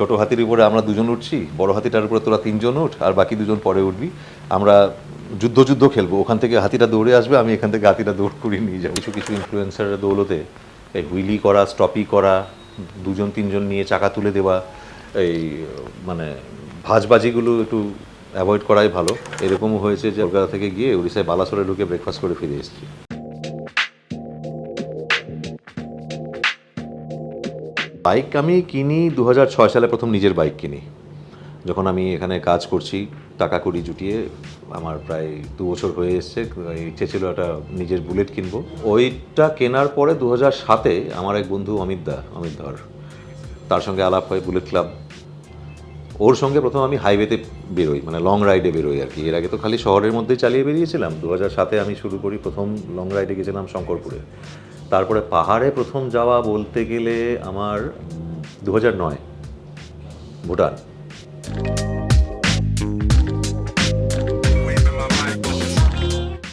ছোট হাতির উপরে আমরা দুজন উঠছি, বড় হাতিটার উপরে তোরা তিনজন উঠ, আর বাকি দুজন পরে উঠবি। আমরা যুদ্ধ যুদ্ধ খেলব। ওখান থেকে হাতিটা দৌড়ে আসবে, আমি এখান থেকে হাতিটা দৌড় করিয়ে নিয়ে যাব। কিছু কিছু ইনফ্লুয়েন্সারের দৌলতে, এই হুইলি করা, স্টপি করা, দুজন তিনজন নিয়ে চাকা তুলে দেওয়া, এই মানে ভাজবাজিগুলো একটু অ্যাভয়েড করাই ভালো। এরকমও হয়েছে যে কলকাতা থেকে গিয়ে উড়িষ্যায় বালাসরে ঢুকে ব্রেকফাস্ট করে ফিরে এসেছি। বাইক আমি কিনি দু হাজার ছয় সালে প্রথম নিজের বাইক কিনি। যখন আমি এখানে কাজ করছি, টাকা কড়ি জুটিয়ে আমার প্রায় দু বছর হয়ে এসছে, ইচ্ছে ছিল একটা নিজের বুলেট কিনবো। ওইটা কেনার পরে দু সাতে আমার এক বন্ধু অমিত দা, অমিত ধর, তার সঙ্গে আলাপ হয় বুলেট ক্লাব। ওর সঙ্গে প্রথম আমি হাইওয়েতে বেরোই মানে লং রাইডে বেরোই আর কি। এর আগে তো খালি শহরের মধ্যেই চালিয়ে বেরিয়েছিলাম। দু সাতে আমি শুরু করি প্রথম লং রাইডে গেছিলাম শঙ্করপুরে। তারপরে পাহাড়ে প্রথম যাওয়া বলতে গেলে আমার দু নয়, ভুটান।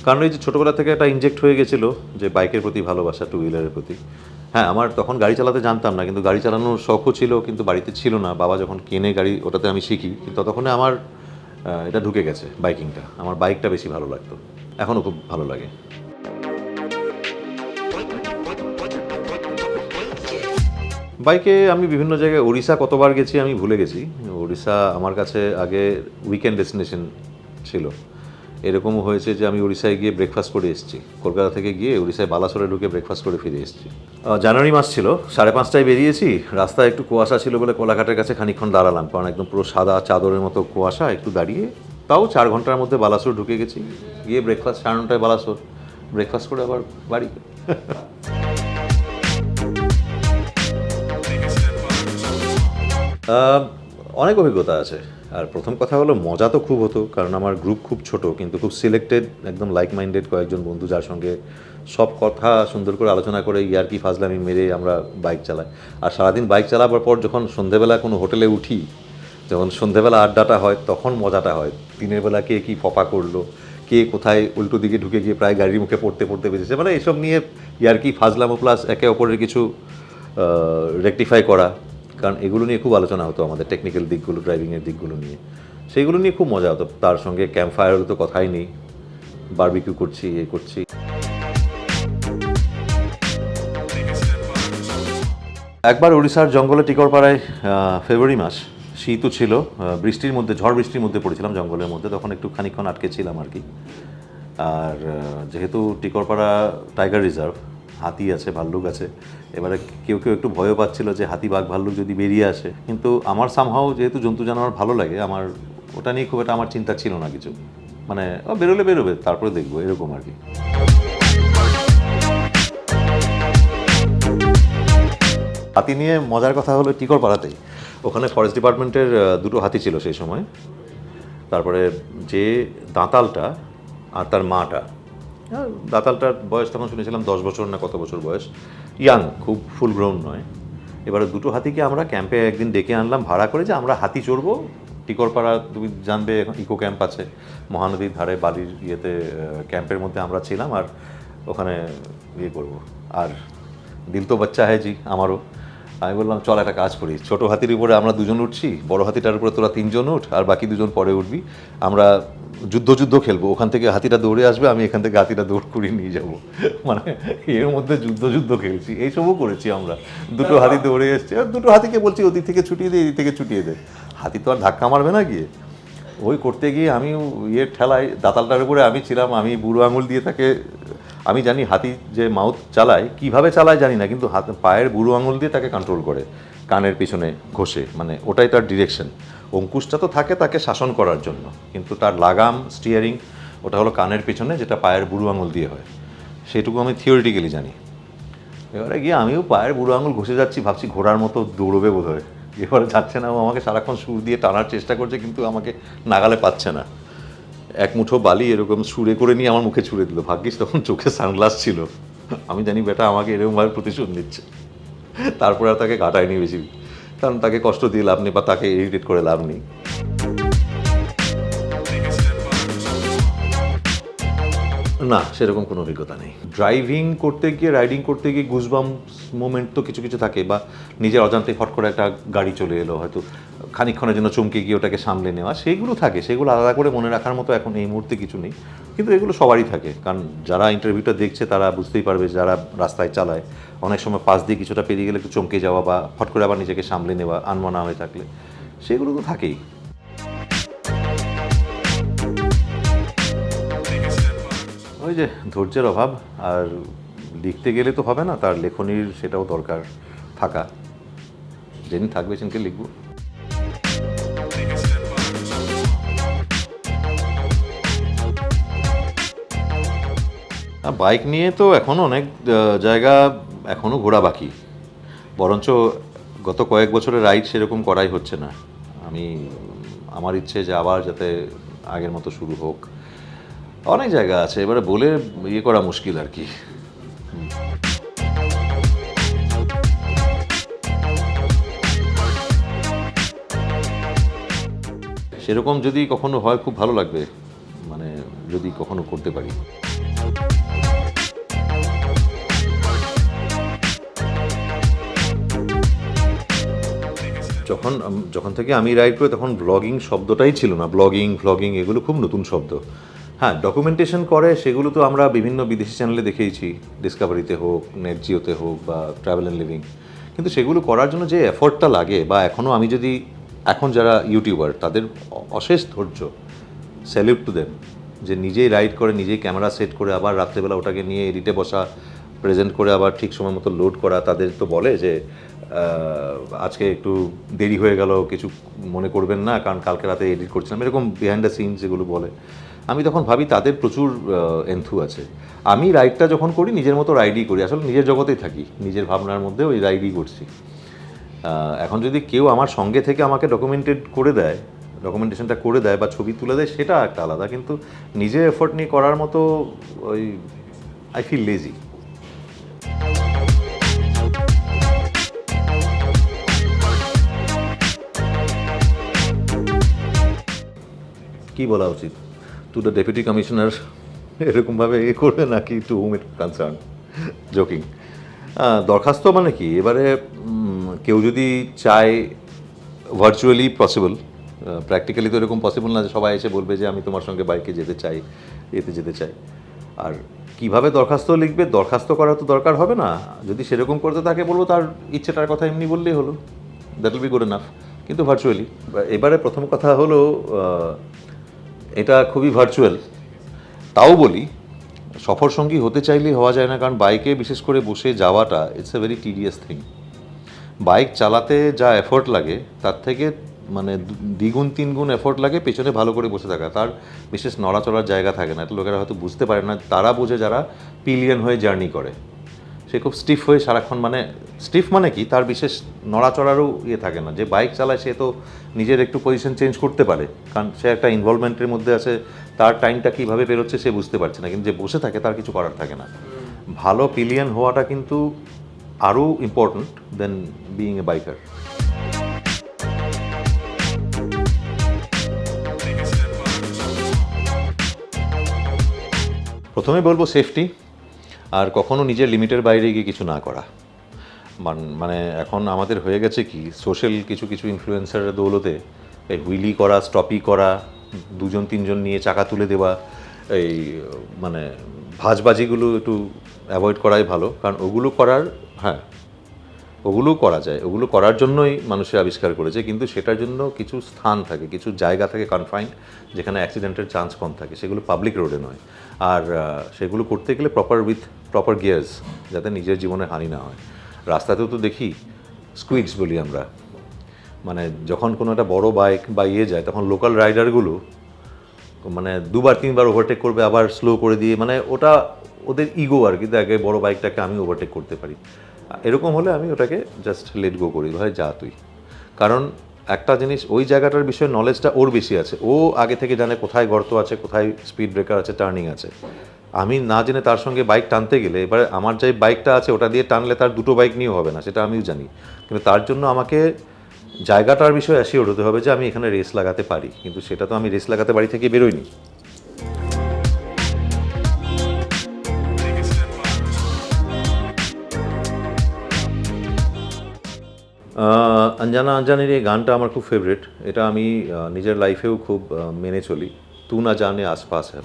কারণ এই যে ছোটোবেলা থেকে একটা ইনজেক্ট হয়ে গেছিল যে বাইকের প্রতি ভালোবাসা টু হুইলারের প্রতি। হ্যাঁ আমার তখন গাড়ি চালাতে জানতাম না, কিন্তু গাড়ি চালানোর শখও ছিল, কিন্তু বাড়িতে ছিল না। বাবা যখন কেনে গাড়ি, ওটাতে আমি শিখি, কিন্তু ততক্ষণে আমার এটা ঢুকে গেছে বাইকিংটা। আমার বাইকটা বেশি ভালো লাগতো। এখনও খুব ভালো লাগে। বাইকে আমি বিভিন্ন জায়গায়, ওড়িশা কতবার গেছি আমি ভুলে গেছি। ওড়িশা আমার কাছে আগে উইকেন্ড ডেস্টিনেশন ছিল। এরকমও হয়েছে যে আমি উড়িষ্যায় গিয়ে ব্রেকফাস্ট করে এসেছি। কলকাতা থেকে গিয়ে উড়িষ্যায় বালাসরে ঢুকে ব্রেকফাস্ট করে ফিরে এসেছি। জানুয়ারি মাস ছিল, সাড়ে পাঁচটায় বেরিয়েছি। রাস্তায় একটু কুয়াশা ছিল বলে কোলাঘাটের কাছে খানিকক্ষণ দাঁড়ালাম, কারণ একদম পুরো সাদা চাদরের মতো কুয়াশা, একটু দাঁড়িয়ে। তাও চার ঘণ্টার মধ্যে বালাসোর ঢুকে গেছি। গিয়ে ব্রেকফাস্ট সাড়ে নটায় বালাসোর। ব্রেকফাস্ট করে আবার বাড়ি। অনেক অভিজ্ঞতা আছে। আর প্রথম কথা হলো, মজা তো খুব হতো, কারণ আমার গ্রুপ খুব ছোট, কিন্তু খুব সিলেক্টেড একদম লাইক মাইন্ডেড কয়েকজন বন্ধু যার সঙ্গে সব কথা সুন্দর করে আলোচনা করে, ইয়ারকি ফাজলামি মেরে আমরা বাইক চালাই। আর সারাদিন বাইক চালাবার পর যখন সন্ধেবেলা কোনো হোটেলে উঠি, যখন সন্ধেবেলা আড্ডাটা হয়, তখন মজাটা হয়। দিনের বেলা কে কী ফপা করল, কে কোথায় উল্টো দিকে ঢুকে গিয়ে প্রায় গাড়ির মুখে পড়তে পড়তে বেঁচেছে মানে এসব নিয়ে ইয়ারকি ফাজলামো প্লাস একে অপরের কিছু রেকটিফাই করা। কারণ এগুলো নিয়ে খুব আলোচনা হতো আমাদের টেকনিক্যাল দিকগুলো ড্রাইভিংয়ের দিকগুলো নিয়ে। সেইগুলো নিয়ে খুব মজা হতো। তার সঙ্গে ক্যাম্প ফায়ারও তো কথাই নেই। বারবিকিউ করছি, এ করছি। একবার উড়িষ্যার জঙ্গলে টিকরপাড়ায় ফেব্রুয়ারি মাস শীতও ছিল বৃষ্টির মধ্যে, ঝড় বৃষ্টির মধ্যে পড়েছিলাম জঙ্গলের মধ্যে, তখন একটু খানিকক্ষণ আটকে ছিলাম আর কি। আর যেহেতু টিকরপাড়া টাইগার রিজার্ভ হাতি আছে, ভাল্লুক আছে। এবারে কেউ কেউ একটু ভয়ও পাচ্ছিল যে হাতি, বাঘ, ভাল্লুক যদি বেরিয়ে আসে। কিন্তু আমার সামহাও যেহেতু জন্তু জানোয়ার ভালো লাগে, আমার ওটা নিয়ে খুব একটা আমার চিন্তা ছিল না কিছু। মানে ও বেরোলে বেরোবে, তারপরে দেখব, এরকম আর কি। হাতি নিয়ে মজার কথা হলো টিকর পাড়াতেই ওখানে ফরেস্ট ডিপার্টমেন্টের দুটো হাতি ছিল সেই সময়। তারপরে যে দাঁতালটা আর তার মাটা দাঁতালটার বয়স তখন শুনেছিলাম দশ বছর না কত বছর বয়স। ইয়াং, খুব ফুল গ্রাউন্ড নয়। এবারে দুটো হাতিকে আমরা ক্যাম্পে একদিন ডেকে আনলাম, ভাড়া করে যে আমরা হাতি চড়বো। টিকরপাড়া, তুমি জানবে, এখন ইকো ক্যাম্প আছে। মহানদীর ধারে বালির ইয়েতে ক্যাম্পের মধ্যে আমরা ছিলাম আর ওখানে ইয়ে করব। আর দিল তো বাচ্চা হ্যাঁ জি, আমারও। আমি বললাম, চল একটা কাজ করি। ছোট হাতির উপরে আমরা দুজন উঠছি, বড় হাতিটার উপরে তোরা তিনজন উঠ, আর বাকি দুজন পরে উঠবি। আমরা যুদ্ধ যুদ্ধ খেলব। ওখান থেকে হাতিটা দৌড়ে আসবে, আমি এখান থেকে হাতিটা দৌড় করিয়ে নিয়ে যাব। মানে এর মধ্যে যুদ্ধ যুদ্ধ খেলছি, এইসবও করেছি আমরা। দুটো হাতি দৌড়ে এসছে, আর দুটো হাতিকে বলছি, ওদিক থেকে ছুটিয়ে দে, এদিক থেকে ছুটিয়ে দে। হাতি তো আর ধাক্কা মারবে না গিয়ে। ওই করতে গিয়ে আমি ইয়ে ঠেলায়, দাতালটার উপরে আমি ছিলাম, আমি বুড়ো আঙুল দিয়ে তাকে, আমি জানি হাতি যে মাউথ চালায়, কীভাবে চালায় জানি না, কিন্তু হাত, পায়ের বুড়ো আঙুল দিয়ে তাকে কন্ট্রোল করে, কানের পিছনে ঘষে মানে ওটাই তার ডিরেকশন অঙ্কুশটা তো থাকে তাকে শাসন করার জন্য। কিন্তু তার লাগাম স্টিয়ারিং ওটা হলো কানের পিছনে, যেটা পায়ের বুড়ো আঙুল দিয়ে হয়। সেটুকু আমি থিওরিটিক্যালি জানি। এবারে গিয়ে আমিও পায়ের বুড়ো আঙুল ঘষে যাচ্ছি, ভাবছি ঘোড়ার মতো দৌড়বে বোধ হয় এবারে যাচ্ছে না ও আমাকে সারাক্ষণ সুর দিয়ে টানার চেষ্টা করছে, কিন্তু আমাকে নাগালে পাচ্ছে না। এক মুঠো বালি এরকম সুরে করে নিয়ে আমার মুখে ছুঁড়ে দিল। ভাগ্যিস তখন চোখে সানগ্লাস ছিল। আমি জানি বেটা আমাকে এরকমভাবে প্রতিশোধ নিচ্ছে। তারপরে আর তাকে কাটায়নি বেশি। কারণ তাকে কষ্ট দিয়ে লাভ নেই বা তাকে ইরিটেট করে লাভ নেই। না, সেরকম কোনো অভিজ্ঞতা নেই। ড্রাইভিং করতে গিয়ে রাইডিং করতে গিয়ে গুজবাম মোমেন্ট তো কিছু কিছু থাকে, বা নিজের অজান্তে ফট করে একটা গাড়ি চলে এলো, হয়তো খানিকক্ষণের জন্য চমকে গিয়ে ওটাকে সামলে নেওয়া সেইগুলো থাকে, সেগুলো আলাদা করে মনে রাখার মতো এখন এই মুহূর্তে কিছু নেই। কিন্তু এগুলো সবারই থাকে, কারণ যারা ইন্টারভিউটা দেখছে, তারা বুঝতেই পারবে যারা রাস্তায় চালায়, অনেক সময় পাশ দিয়ে কিছুটা পেরিয়ে গেলে একটু চমকে যাওয়া, বা ফট করে আবার নিজেকে সামলে নেওয়া, আনমানা হয়ে থাকলে, সেগুলো তো থাকেই। ওই যে ধৈর্যের অভাব, আর লিখতে গেলে তো হবে না, তার লেখনির সেটাও দরকার থাকা। যেদিন থাকবে সেদিনকে লিখব। বাইক নিয়ে তো এখনও অনেক জায়গা এখনও ঘোরা বাকি। বরঞ্চ গত কয়েক বছরের রাইড সেরকম করাই হচ্ছে না। আমি, আমার ইচ্ছে যে আবার যাতে আগের মতো শুরু হোক। অনেক জায়গা আছে, এবারে বলে ইয়ে করা মুশকিল আর কি। সেরকম যদি কখনো হয়, খুব ভালো লাগবে মানে যদি কখনো করতে পারি। যখন যখন থেকে আমি রাইড করি, তখন ব্লগিং শব্দটাই ছিল না। ব্লগিং ভ্লগিং এগুলো খুব নতুন শব্দ। হ্যাঁ ডকুমেন্টেশন করে, সেগুলো তো আমরা বিভিন্ন বিদেশি চ্যানেলে দেখেইছি। ডিসকাভারিতে হোক নেট জিওতে হোক বা ট্রাভেল অ্যান্ড লিভিং কিন্তু সেগুলো করার জন্য যে এফোর্টটা লাগে, বা এখনও আমি যদি, এখন যারা ইউটিউবার তাদের অশেষ ধৈর্য স্যালিউট টু দেম যে নিজেই রাইড করে, নিজেই ক্যামেরা সেট করে, আবার রাত্রেবেলা ওটাকে নিয়ে এডিটে বসা প্রেজেন্ট করে আবার ঠিক সময় মতো লোড করা, তাদের তো বলে যে আজকে একটু দেরি হয়ে গেল, কিছু মনে করবেন না, কারণ কালকে রাতে এডিট করছিলাম। এরকম বিহাইন্ড দ্য সিনস যেগুলো বলে। আমি তখন ভাবি তাদের প্রচুর এন্থু আছে। আমি রাইডটা যখন করি, নিজের মতো রাইডই করি। আসলে নিজের জগতেই থাকি। নিজের ভাবনার মধ্যে ওই রাইডই করছি। এখন যদি কেউ আমার সঙ্গে থেকে আমাকে ডকুমেন্টেড করে দেয় ডকুমেন্টেশনটা করে দেয় বা ছবি তুলে দেয়, সেটা একটা আলাদা। কিন্তু নিজে এফোর্ট নিয়ে করার মতো ওই আই ফিল লেজি কি বলা উচিত? টু দ্য ডেপুটি কমিশনার এরকমভাবে এ করবে নাকি to whom it concern joking দরখাস্ত মানে কি? এবারে কেউ যদি চায় ভার্চুয়ালি পসিবল প্র্যাকটিক্যালি তো এরকম পসিবল না যে সবাই এসে বলবে যে আমি তোমার সঙ্গে বাইকে যেতে চাই, এতে যেতে চাই। আর কীভাবে দরখাস্ত লিখবে? দরখাস্ত করা তো দরকার হবে না। যদি সেরকম করতে তাকে বলব, তার ইচ্ছেটার কথা এমনি বললেই হলো। That will be good enough কিন্তু ভার্চুয়ালি এবারে প্রথম কথা হলো এটা খুবই ভার্চুয়াল তাও বলি, সফর সঙ্গী হতে চাইলেই হওয়া যায় না, কারণ বাইকে বিশেষ করে বসে যাওয়াটা it's a very tedious thing bike চালাতে যা এফোর্ট লাগে, তার থেকে মানে দ্বিগুণ, তিনগুণ এফোর্ট লাগে পেছনে ভালো করে বসে থাকা। তার বিশেষ নড়াচড়ার জায়গা থাকে না, এটা লোকেরা হয়তো বুঝতে পারে না। তারা বোঝে যারা পিলিয়ন হয়ে জার্নি করে। সে খুব স্টিফ হয়ে সারাক্ষণ মানে স্টিফ মানে কি? তার বিশেষ নড়াচড়ারও ইয়ে থাকে না। যে বাইক চালায় সে তো নিজের একটু পজিশন চেঞ্জ করতে পারে। কারণ সে একটা ইনভলভমেন্টের মধ্যে আছে তার টাইমটা কীভাবে বেরোচ্ছে সে বুঝতে পারছে না। কিন্তু যে বসে থাকে তার কিছু করার থাকে না। ভালো পিলিয়ন হওয়াটা কিন্তু আরও important than being a biker প্রথমে বলব সেফটি আর কখনো নিজের লিমিটের বাইরে গিয়ে কিছু না করা। মান- এখন আমাদের হয়ে গেছে কি সোশ্যাল কিছু কিছু ইনফ্লুয়েন্সারের দৌলতে এই হুইলি করা স্টপি করা, দুজন, তিনজন নিয়ে চাকা তুলে দেওয়া, এই মানে ভাজবাজিগুলো একটু অ্যাভয়েড করাই ভালো। কারণ ওগুলো করার হ্যাঁ ওগুলো করা যায়, ওগুলো করার জন্যই মানুষের আবিষ্কার করেছে, কিন্তু সেটার জন্য কিছু স্থান থাকে, কিছু জায়গা থাকে কনফাইন্ড যেখানে অ্যাক্সিডেন্টের চান্স কম থাকে, সেগুলো পাবলিক রোডে নয়। আর সেগুলো করতে গেলে প্রপার উইথ প্রপার গিয়ার্স যাতে নিজের জীবনে হানি না হয়। রাস্তাতেও তো দেখি স্কুইডস বলি আমরা। মানে যখন কোনো একটা বড় বাইক বা ইয়ে যায়, তখন লোকাল রাইডারগুলো মানে দুবার, তিনবার ওভারটেক করবে, আবার স্লো করে দিয়ে মানে ওটা ওদের ইগো আর কি দেখে বড় বাইকটাকে আমি ওভারটেক করতে পারি। এরকম হলে আমি ওটাকে জাস্ট লেট গো করি ভাই যা তুই। কারণ একটা জিনিস, ওই জায়গাটার বিষয়ে নলেজটা ওর বেশি আছে। ও আগে থেকে জানে কোথায় গর্ত আছে, কোথায় স্পিড ব্রেকার আছে টার্নিং আছে। আমি না জেনে তার সঙ্গে বাইক টানতে গেলে, এবারে আমার যে বাইকটা আছে, ওটা দিয়ে টানলে তার দুটো বাইক নিয়েও হবে না, সেটা আমিও জানি। কিন্তু তার জন্য আমাকে জায়গাটার বিষয়ে অ্যাসিওর হতে হবে যে আমি এখানে রেস লাগাতে পারি। কিন্তু সেটা তো আমি রেস লাগাতে বাড়ি থেকে বেরোইনি। আহ, অঞ্জানা আঞ্জানের এই গানটা আমার খুব ফেভারিট এটা আমি নিজের লাইফেও খুব মেনে চলি। তু না জানে আশপাশ হ্যাঁ